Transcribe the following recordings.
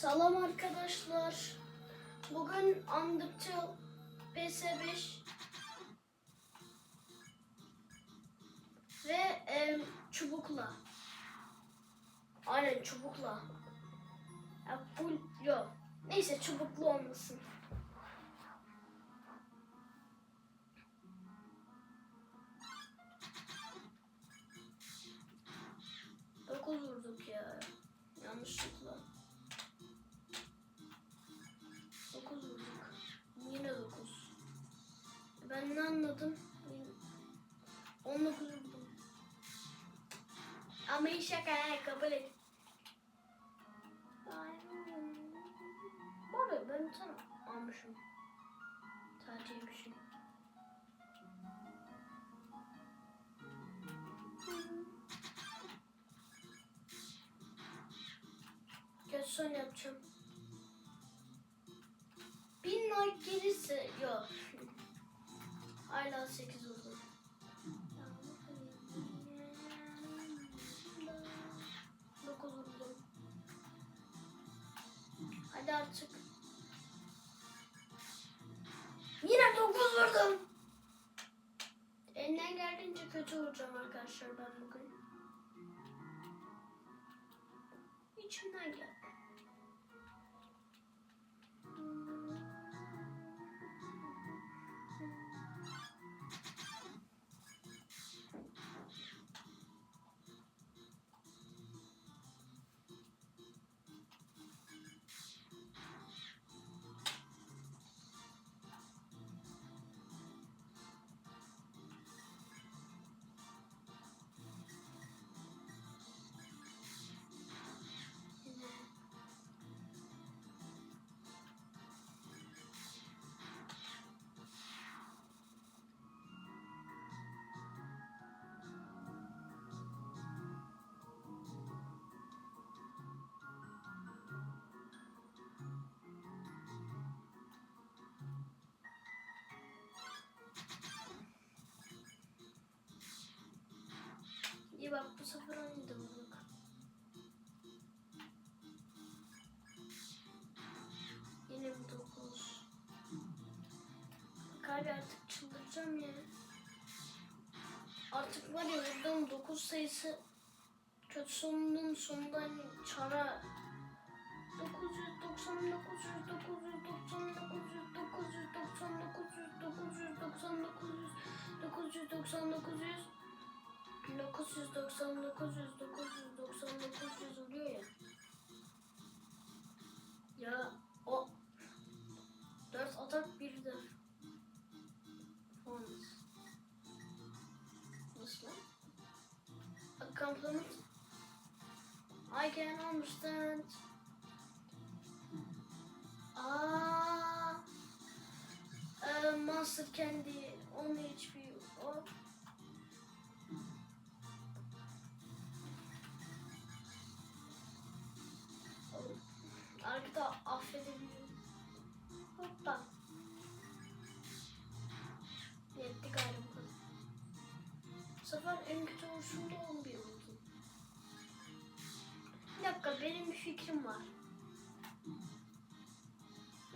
Salam arkadaşlar. Bugün Undertale PS5 ve em, çubukla. Aynen çubukla. Ya full yok. Neyse çubuklu olmasın. Anladım? On dokuz vurdum. Ama iyi şaka he, kabul et. Arada ben sana almışım. Sadeceymişim. Geç son yapacağım. Hala 8 oldu. Dokuz vurdum. Hadi artık. Yine 9 vurdum. Elinden geldiğince kötü vuracağım arkadaşlar ben bugün. İçimden geldi. İyi bak bu sefer aynı da vurduk. Yine bir dokuz. Bak abi artık çıldıracağım ya. Artık var ya vurduğum dokuz sayısı kötü sonunun sonunda hani çara 990, 900, 990, 900, 900, 90, 900, 990, 900, 990, 900, 990, 900, 990, 900 oluyor ya. Ya o 4 atak bir de. Nasıl lan? A compliment. I can understand. Aa, e, Monster Candy 10 HP. O. vuruşumda 11 oldu. Bir dakika benim bir fikrim var.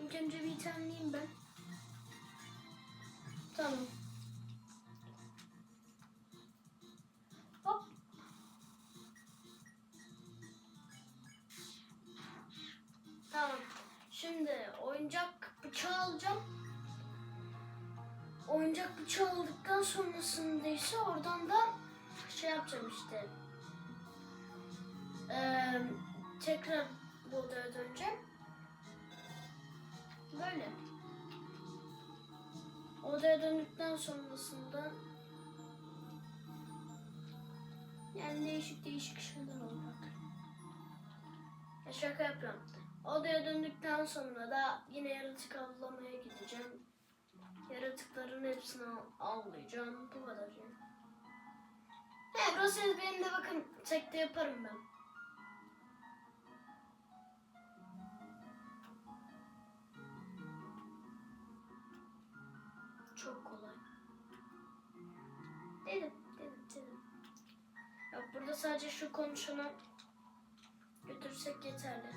İlk önce bir itemleyeyim ben. Tamam. Hop. Tamam. Şimdi oyuncak bıçağı alacağım. Oyuncak bıçağı aldıktan sonrasında ise oradan da şey yapacağım işte. Ee, tekrar bu odaya döneceğim. Böyle. Odaya döndükten sonrasında yani değişik değişik şeyler olacak. Ya şaka yapıyorum. Odaya döndükten sonra da yine yaratık avlamaya gideceğim. Yaratıkların hepsini av- avlayacağım. Bu kadar yani. Burası benim de bakın tekte yaparım ben. Çok kolay. Dedim, dedim, dedim. Yok burada sadece şu konuşanı götürsek yeterli.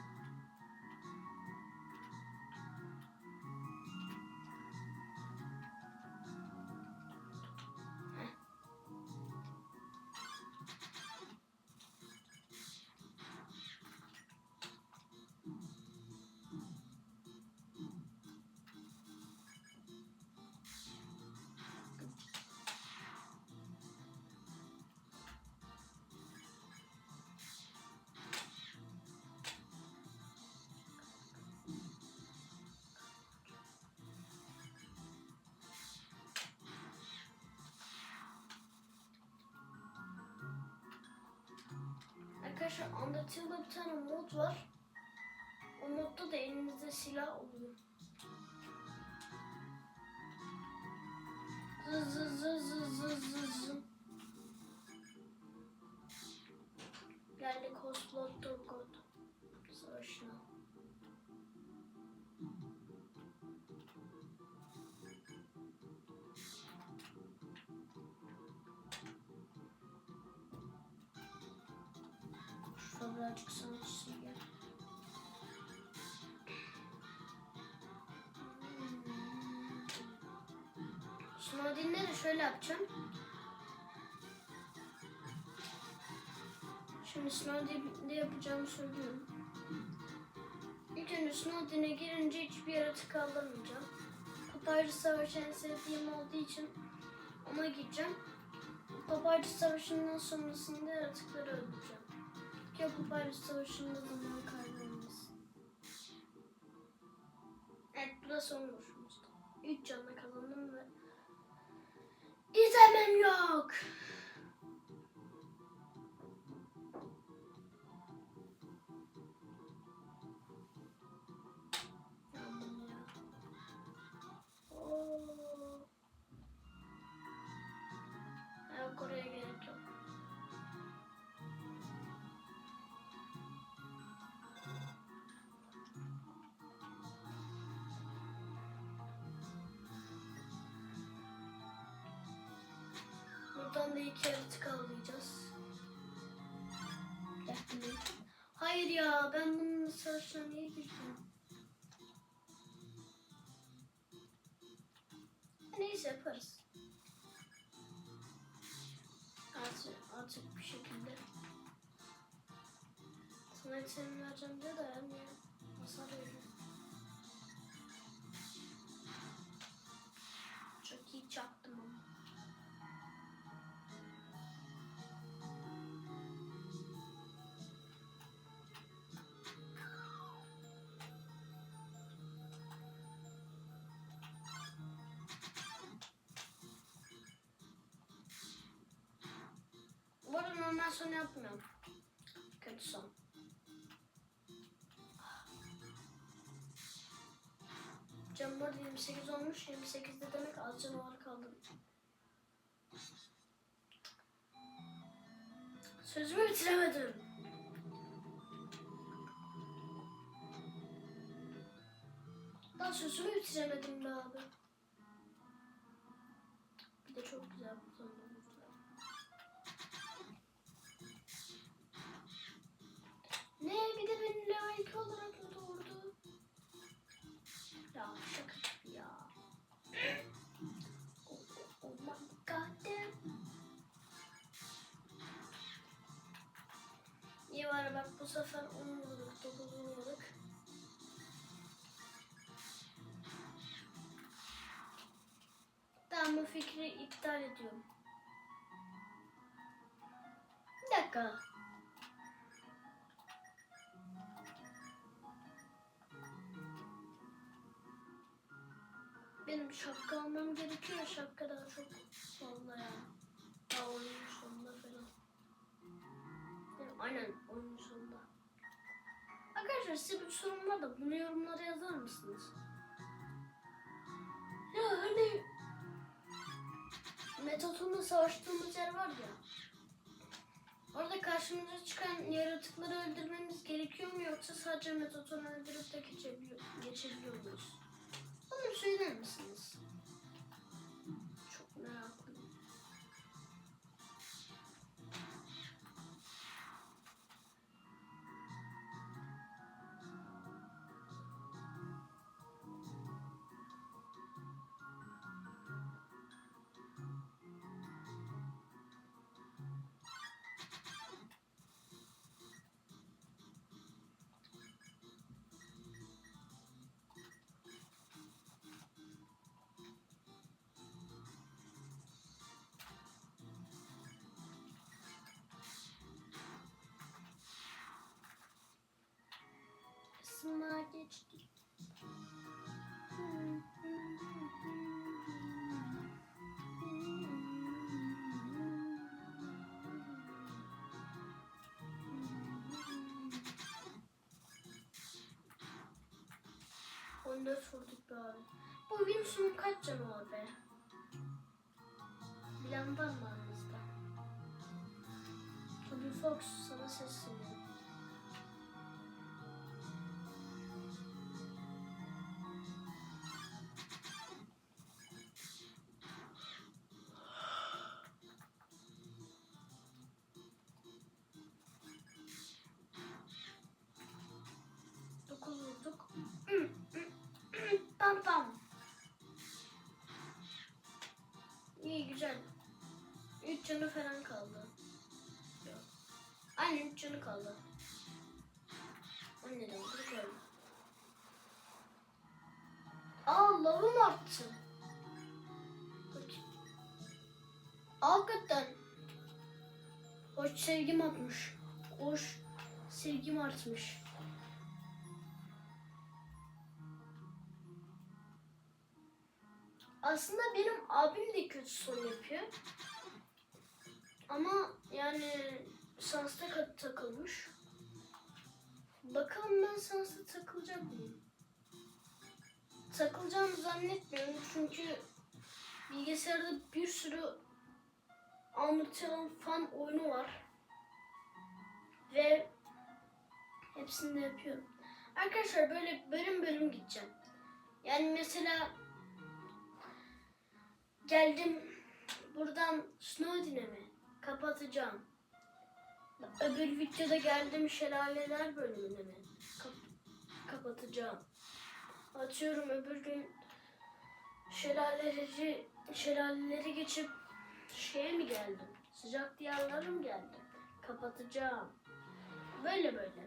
Arkadaşlar Undertale'da bir tane mod var. O modda da elinizde silah oluyor. Zı zı zı zı zı zı zı. Birazcık sanatçısı gel. Snowden'de de şöyle yapacağım. Şimdi Snowden'de yapacağımı söylüyorum. İlk önce Snowden'e girince hiçbir yaratık avlamayacağım. Papyrus Savaşı en sevdiğim olduğu için ona gideceğim. Papyrus Savaşı'ndan sonrasında yaratıkları öldüreceğim. Ki Papyrus Savaşı'nda zaman kaybolmasın. Evet bu da son vuruşumuzdu. 3 canla kazandım ve İzlemem yok. Yandım Buradan da iki yaratık avlayacağız. Hayır ya ben bunun savaşına niye girdim? Neyse yaparız. Artık, artık bir şekilde. Sana senin vereceğim diye de yani hasar veriyor. Bu arada normal son yapmıyorum. Kötü son. Canım bu arada 28 olmuş. 28 de demek az canavar kaldı. Sözümü bitiremedim. Daha sözümü bitiremedim be abi. Bir de çok güzel bu sonumuz Ya ya. Oh, oh my god. İyi var bak bu sefer 10 vurduk 9 vurduk. Tamam bu fikri iptal ediyorum. Bir dakika. Benim şapka almam gerekiyor. Şapka daha çok fazla ya. Daha oyunun sonunda falan. Yani aynen oyunun sonunda. Arkadaşlar size bir sorum var da bunu yorumlara yazar mısınız? Ya hani Metoton'la savaştığımız yer var ya. Orada karşımıza çıkan yaratıkları öldürmemiz gerekiyor mu yoksa sadece Metoton'u öldürüp de geçebiliyor, geçebiliyor muyuz? Söyler misiniz? kısmına geçtik. Onu da sorduk be abi. Bu Wilson'un kaç canı var be? Bilen var mı aranızda? Toby Fox sana sesleniyor. Canı kaldı. O neden vurduk öyle. Aa lavım arttı. Hakikaten. Hoş sevgim artmış. Hoş sevgim artmış. Aslında benim abim de kötü son yapıyor. Ama yani sansta takılmış. Bakalım ben sansta takılacak mıyım? Takılacağımı zannetmiyorum çünkü bilgisayarda bir sürü anlatılan fan oyunu var. Ve hepsini de yapıyorum. Arkadaşlar böyle bölüm bölüm gideceğim. Yani mesela Geldim buradan Snowden'e mi? Kapatacağım. Öbür videoda geldim şelaleler bölümüne mi? Kap- kapatacağım. Atıyorum öbür gün şelaleleri, şelaleleri geçip şeye mi geldim? Sıcak diyarlara mı geldim? Kapatacağım. Böyle böyle.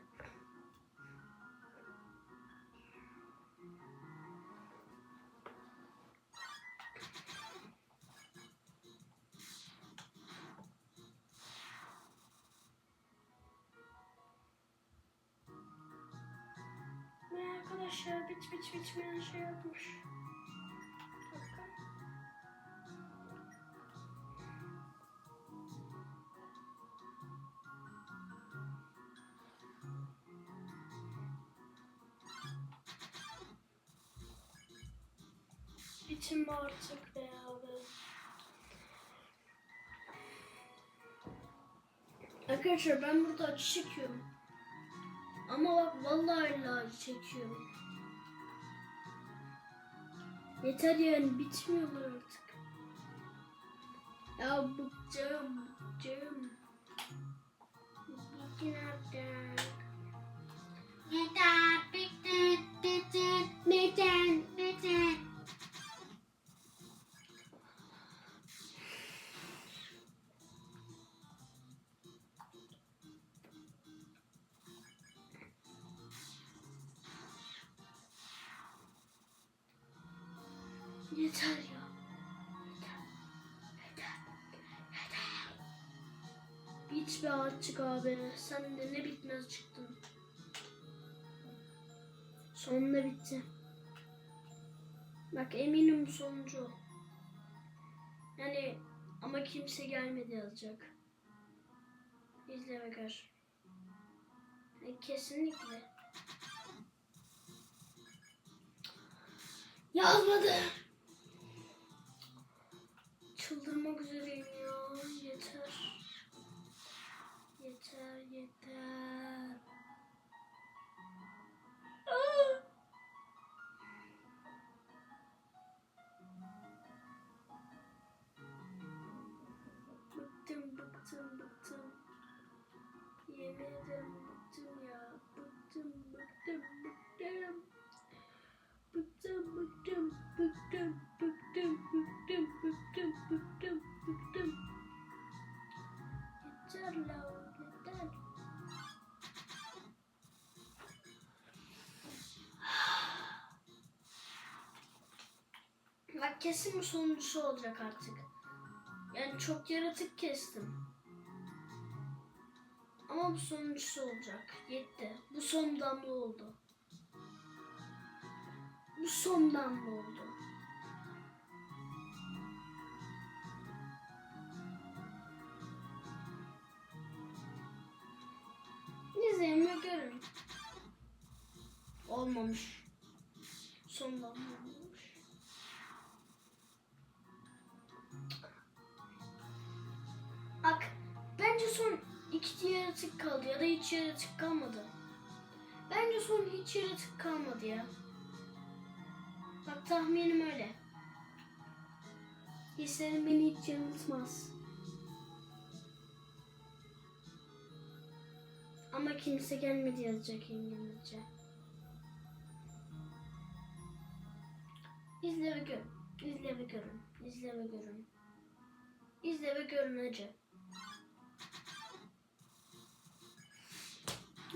Ve arkadaşlar bit bit bitmeyen şey yapmış. Bir mi artık be abi? Arkadaşlar ben burada acı çekiyorum. Ama bak vallahi billahi acı çekiyorum. Yeter yani bitmiyorlar artık. Ya bıkacağım, bıkacağım. Bitin artık. Yeter, bitti, bitti, Neden? bitti. Yeter ya. Yeter. Yeter. Yeter. Bit be artık abi. Sen de ne bitmez çıktın. Sonunda bitti. Bak eminim sonuncu. o. Yani ama kimse gelmedi yazacak. İzle gör. Yani kesinlikle. Yazmadı. uma gostaria Bak kesin bu sonuncusu olacak artık. Yani çok yaratık kestim. Ama bu sonuncusu olacak. Yetti. Bu son damla oldu. Bu son damla oldu. İzleyin ve görün. Olmamış. Bence son iki yaratık kaldı ya da hiç yaratık kalmadı. Bence son hiç yaratık kalmadı ya. Bak tahminim öyle. Hislerim beni hiç yanıltmaz. Ama kimse gelmedi yazacak İngilizce. İzle ve gör. İzle ve görün. İzle ve görün. İzle ve görün acı.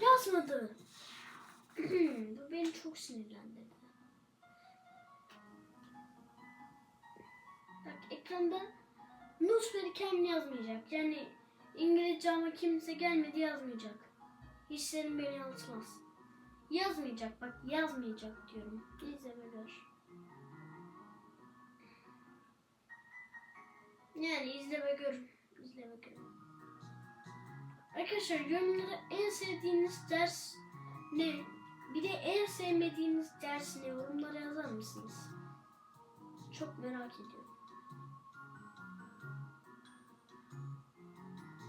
Yazmadı. Bu beni çok sinirlendirdi. Bak ekranda Nus ve Kem yazmayacak. Yani İngilizce ama kimse gelmedi yazmayacak. Hislerim beni yanıltmaz. Yazmayacak bak yazmayacak diyorum. İzle ve gör. Yani izle ve görün. İzle ve görün. Arkadaşlar yorumlara en sevdiğiniz ders ne? Bir de en sevmediğiniz ders ne? Yorumlara yazar mısınız? Çok merak ediyorum.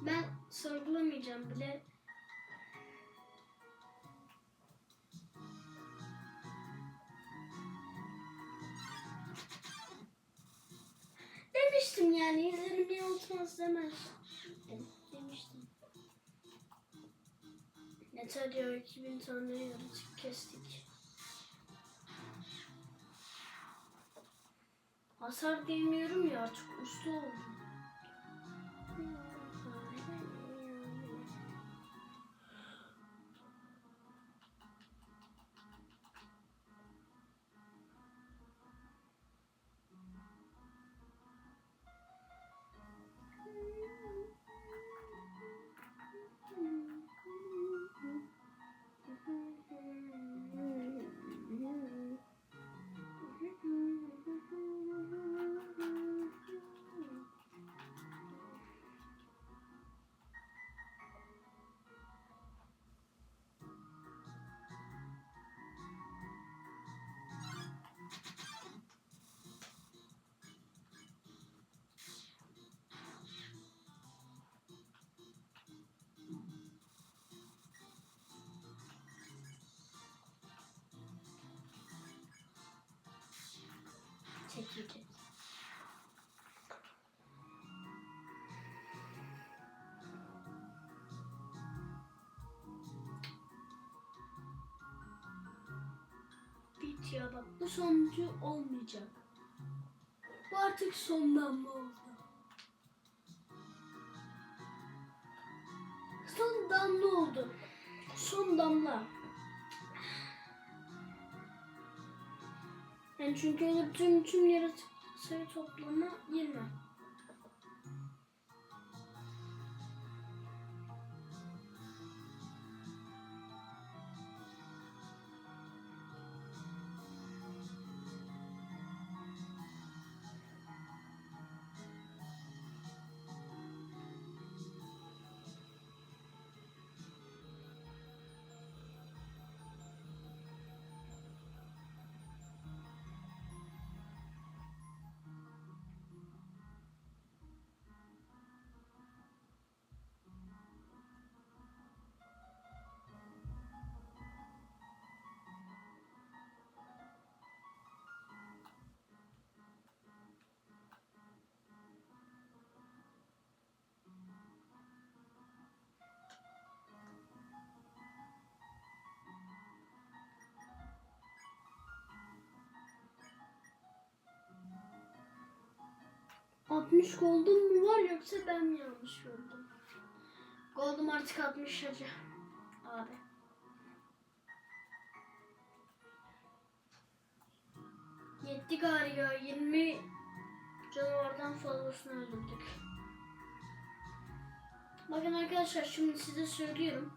Ben sorgulamayacağım bile. Demiştim yani izlerim bir unutmaz demez. Dem- Demiştim. Yeter diyor 2000 tane yaratık kestik. Hasar demiyorum ya artık usta oldum. Ya bak bu sonuncu olmayacak. Bu artık sondan mı oldu? Son damla oldu. Son damla. Yani çünkü öyle tüm tüm yaratık sayı toplama 20. Altmış gold'um mu var yoksa ben mi yanlış gördüm? Gold'um artık 60 hacı. Abi. Yetti galiba 20 canavardan fazlasını öldürdük. Bakın arkadaşlar şimdi size söylüyorum.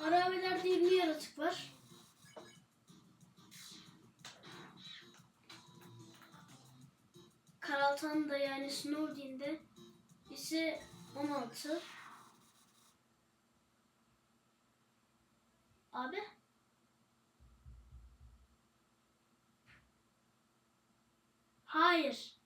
Aravelerde 20 yaratık var. Titan'da yani Snowdin'de ise 16. Abi. Hayır.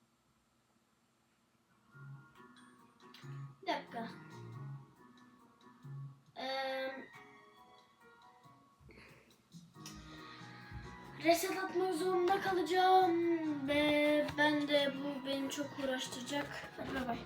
Reset atmak zorunda kalacağım ve ben de bu beni çok uğraştıracak. Hadi bay bay.